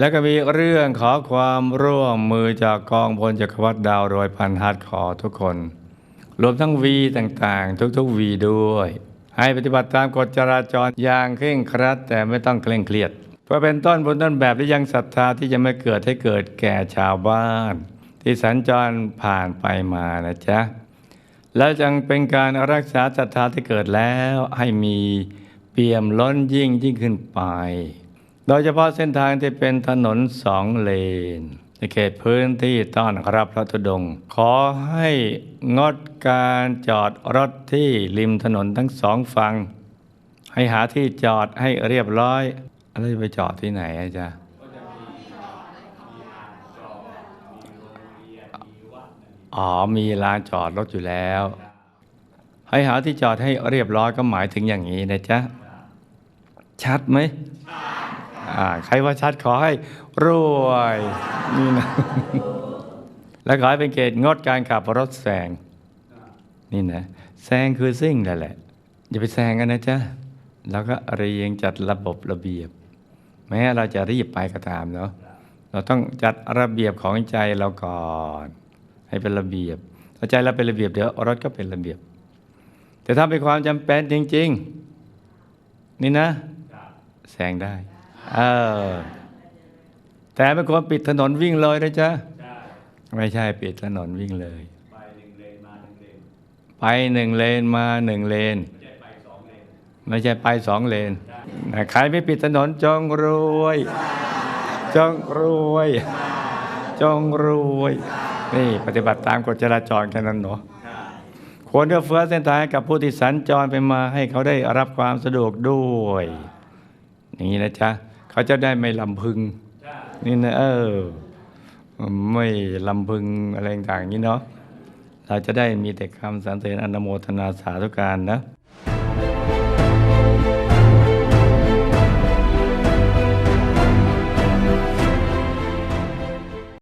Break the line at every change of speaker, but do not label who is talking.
แล้วก็มีเรื่องขอความร่วมมือจากกองพลจักรวรรดิดาวโรยพันฮาร์ดคอทุกคน รวมทั้งวีต่างๆ ทุกๆวีด้วย ให้ปฏิบัติตามกฎจราจรอย่างเคร่งครัด แต่ไม่ต้องเคร่งเครียดเพื่อเป็นต้นบนต้นแบบที่ยังศรัทธาที่จะไม่เกิดให้เกิดแก่ชาวบ้าน ที่สัญจรผ่านไปมานะจ๊ะแล้วจึงเป็นการรักษาศรัทธาที่เกิดแล้วให้มีเปี่ยมล้นยิ่งยิ่งขึ้นไป โดยเฉพาะเส้นทางที่เป็นถนนสองเลนในเขตพื้นที่ต้อนรับพระธุดงค์ขอให้งดการจอดรถที่ริมถนนทั้งสองฝั่งให้หาที่จอดให้เรียบร้อยแล้วจะไปจอดที่ไหนอาจารย์อ๋อมีลานจอดรถอยู่แล้ว ให้หาที่จอดให้เรียบร้อยก็หมายถึงอย่างนี้นะจ๊ะ ชัดไหม ใครว่าชัดขอให้รวยนี่นะแล้วขอให้เป็นเกตงดการขับรถแซงนี่นะแซงคือซิ่งนั่นแหละ อย่าไปแซงกันนะจ๊ะ แล้วก็เรียงจัดระบบระเบียบ แม้เราจะรีบไปก็ตามเนาะเราต้องจัดระเบียบของใจเราก่อน ให้เป็นระเบียบถ้าใจเราเป็นระเบียบเดี๋ยวรถก็เป็นระเบียบ แต่ถ้าเป็นความจำเป็นจริง ๆ นี่นะ แซงได้ เออ แต่ไม่ควรปิดถนนวิ่งเลยนะจ๊ะไม่ใช่ปิดถนนวิ่งเลย ไปหนึ่งเลนมาหนึ่งเลนไม่ใช่ไปสองเลนนะใครไม่ปิดถนนจงรวย จงรวย จงรวย นี่ปฏิบัติตามกฎจราจรแค่นั้นเนาะควรเอื้อเฟื้อเส้นทางให้กับผู้ที่สัญจรไปมาให้เขาได้รับความสะดวกด้วย อย่างนี้นะจ๊ะ เขาจะได้ไม่ลำพึงนี่นะเออไม่ลำพึงอะไรต่างๆอย่างนี้เนาะเราจะได้มีแต่คำสรรเสริญอนโมทนาสาธุการนะ